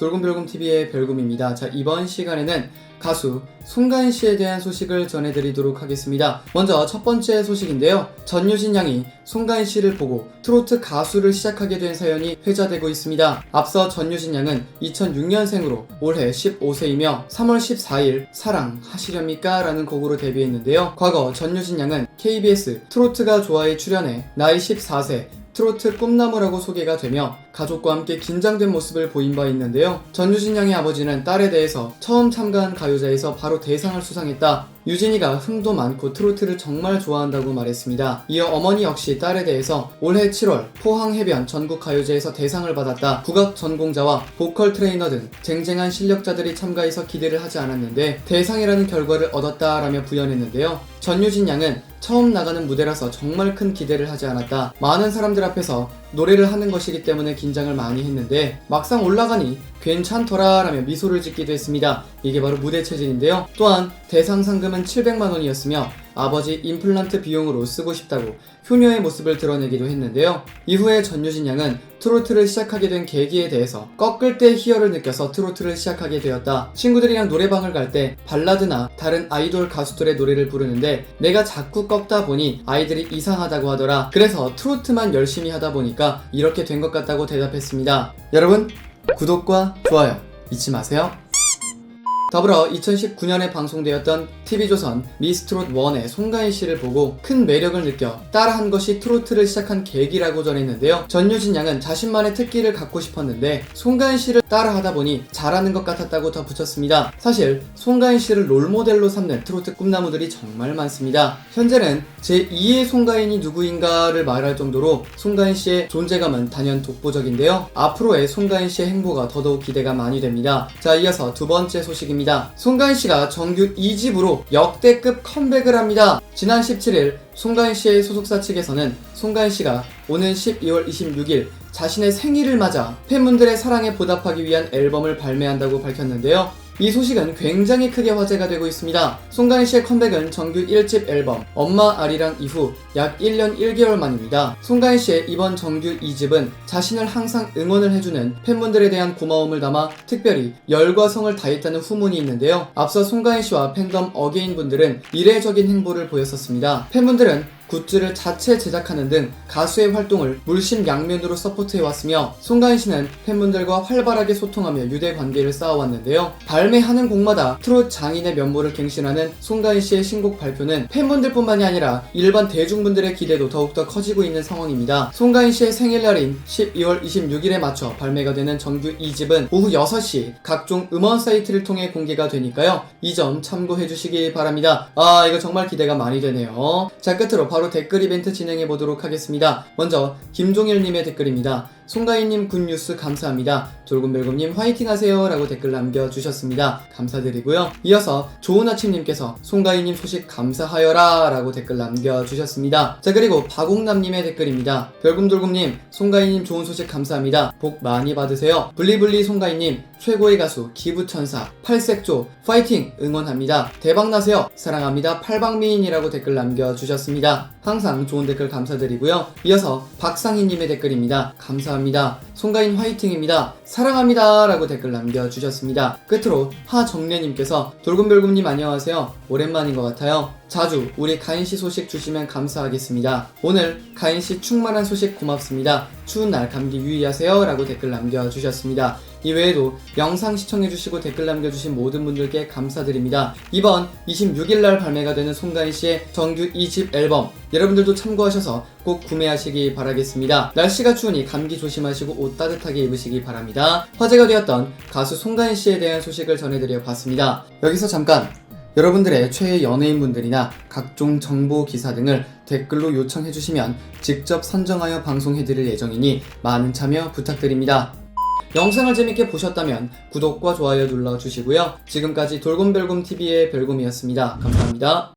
돌곰별곰TV의 별곰입니다. 자, 이번 시간에는 가수 송가인 씨에 대한 소식을 전해드리도록 하겠습니다. 먼저 첫 번째 소식인데요. 전유진 양이 송가인 씨를 보고 트로트 가수를 시작하게 된 사연이 회자되고 있습니다. 앞서 전유진 양은 2006년생으로 올해 15세이며 3월 14일 사랑하시렵니까? 라는 곡으로 데뷔했는데요. 과거 전유진 양은 KBS 트로트가 좋아에 출연해 나이 14세 트로트 꿈나무라고 소개가 되며 가족과 함께 긴장된 모습을 보인 바 있는데요. 전유진 양의 아버지는 딸에 대해서 처음 참가한 가요제에서 바로 대상을 수상했다. 유진이가 흥도 많고 트로트를 정말 좋아한다고 말했습니다. 이어 어머니 역시 딸에 대해서 올해 7월 포항 해변 전국 가요제에서 대상을 받았다. 국악 전공자와 보컬 트레이너 등 쟁쟁한 실력자들이 참가해서 기대를 하지 않았는데 대상이라는 결과를 얻었다라며 부연했는데요. 전유진 양은 처음 나가는 무대라서 정말 큰 기대를 하지 않았다. 많은 사람들 앞에서 노래를 하는 것이기 때문에 긴장을 많이 했는데 막상 올라가니 괜찮더라 라며 미소를 짓기도 했습니다. 이게 바로 무대 체질인데요. 또한 대상 상금은 700만 원이었으며 아버지 임플란트 비용으로 쓰고 싶다고 효녀의 모습을 드러내기도 했는데요. 이후에 전유진 양은 트로트를 시작하게 된 계기에 대해서 꺾을 때 희열을 느껴서 트로트를 시작하게 되었다. 친구들이랑 노래방을 갈 때 발라드나 다른 아이돌 가수들의 노래를 부르는데 내가 자꾸 꺾다 보니 아이들이 이상하다고 하더라. 그래서 트로트만 열심히 하다 보니까 이렇게 된 것 같다고 대답했습니다. 여러분, 구독과 좋아요 잊지 마세요. 더불어 2019년에 방송되었던 TV조선 미스트롯 1의 송가인 씨를 보고 큰 매력을 느껴 따라한 것이 트로트를 시작한 계기라고 전했는데요. 전유진 양은 자신만의 특기를 갖고 싶었는데 송가인 씨를 따라하다 보니 잘하는 것 같았다고 덧붙였습니다. 사실 송가인 씨를 롤모델로 삼는 트로트 꿈나무들이 정말 많습니다. 현재는 제2의 송가인이 누구인가를 말할 정도로 송가인 씨의 존재감은 단연 독보적인데요. 앞으로의 송가인 씨의 행보가 더더욱 기대가 많이 됩니다. 자, 이어서 두 번째 소식입니다. 송가인 씨가 정규 2집으로 역대급 컴백을 합니다. 지난 17일 송가인 씨의 소속사 측에서는 송가인 씨가 오는 12월 26일 자신의 생일을 맞아 팬분들의 사랑에 보답하기 위한 앨범을 발매한다고 밝혔는데요. 이 소식은 굉장히 크게 화제가 되고 있습니다. 송가인 씨의 컴백은 정규 1집 앨범 엄마 아리랑 이후 약 1년 1개월 만입니다. 송가인 씨의 이번 정규 2집은 자신을 항상 응원을 해주는 팬분들에 대한 고마움을 담아 특별히 열과 성을 다했다는 후문이 있는데요. 앞서 송가인 씨와 팬덤 어게인 분들은 이례적인 행보를 보였었습니다. 팬분들은 굿즈를 자체 제작하는 등 가수의 활동을 물심양면으로 서포트해왔으며 송가인 씨는 팬분들과 활발하게 소통하며 유대 관계를 쌓아왔는데요. 발매하는 곡마다 트롯 장인의 면모를 갱신하는 송가인 씨의 신곡 발표는 팬분들뿐만이 아니라 일반 대중분들의 기대도 더욱더 커지고 있는 상황입니다. 송가인 씨의 생일날인 12월 26일에 맞춰 발매가 되는 정규 2집은 오후 6시 각종 음원 사이트를 통해 공개가 되니까요. 이 점 참고해 주시기 바랍니다. 아 이거 정말 기대가 많이 되네요. 자 끝으로 바로 댓글 이벤트 진행해 보도록 하겠습니다. 먼저 김종일님의 댓글입니다. 송가인님 굿뉴스 감사합니다. 졸군별곰님 화이팅 하세요 라고 댓글 남겨주셨습니다. 감사드리고요. 이어서 좋은 아침님께서 송가인님 소식 감사하여라 라고 댓글 남겨주셨습니다. 자 그리고 박옥남님의 댓글입니다. 별곰돌곰님 송가인님 좋은 소식 감사합니다. 복 많이 받으세요. 블리블리 송가인님 최고의 가수 기부천사 팔색조 파이팅 응원합니다. 대박나세요. 사랑합니다. 팔방미인이라고 댓글 남겨주셨습니다. 항상 좋은 댓글 감사드리고요. 이어서 박상희님의 댓글입니다. 감사합니다. 감사합니다. 송가인 화이팅입니다. 사랑합니다. 라고 댓글 남겨주셨습니다. 끝으로 하정래님께서 돌곰별곰님 안녕하세요. 오랜만인 것 같아요. 자주 우리 가인씨 소식 주시면 감사하겠습니다. 오늘 가인씨 충만한 소식 고맙습니다. 추운 날 감기 유의하세요. 라고 댓글 남겨주셨습니다. 이외에도 영상 시청해주시고 댓글 남겨주신 모든 분들께 감사드립니다. 이번 26일날 발매가 되는 송가인 씨의 정규 2집 앨범 여러분들도 참고하셔서 꼭 구매하시기 바라겠습니다. 날씨가 추우니 감기 조심하시고 옷 따뜻하게 입으시기 바랍니다. 화제가 되었던 가수 송가인 씨에 대한 소식을 전해드려 봤습니다. 여기서 잠깐 여러분들의 최애 연예인분들이나 각종 정보 기사 등을 댓글로 요청해 주시면 직접 선정하여 방송해 드릴 예정이니 많은 참여 부탁드립니다. 영상을 재밌게 보셨다면 구독과 좋아요 눌러 주시고요. 지금까지 돌곰별곰TV의 별곰이었습니다. 감사합니다.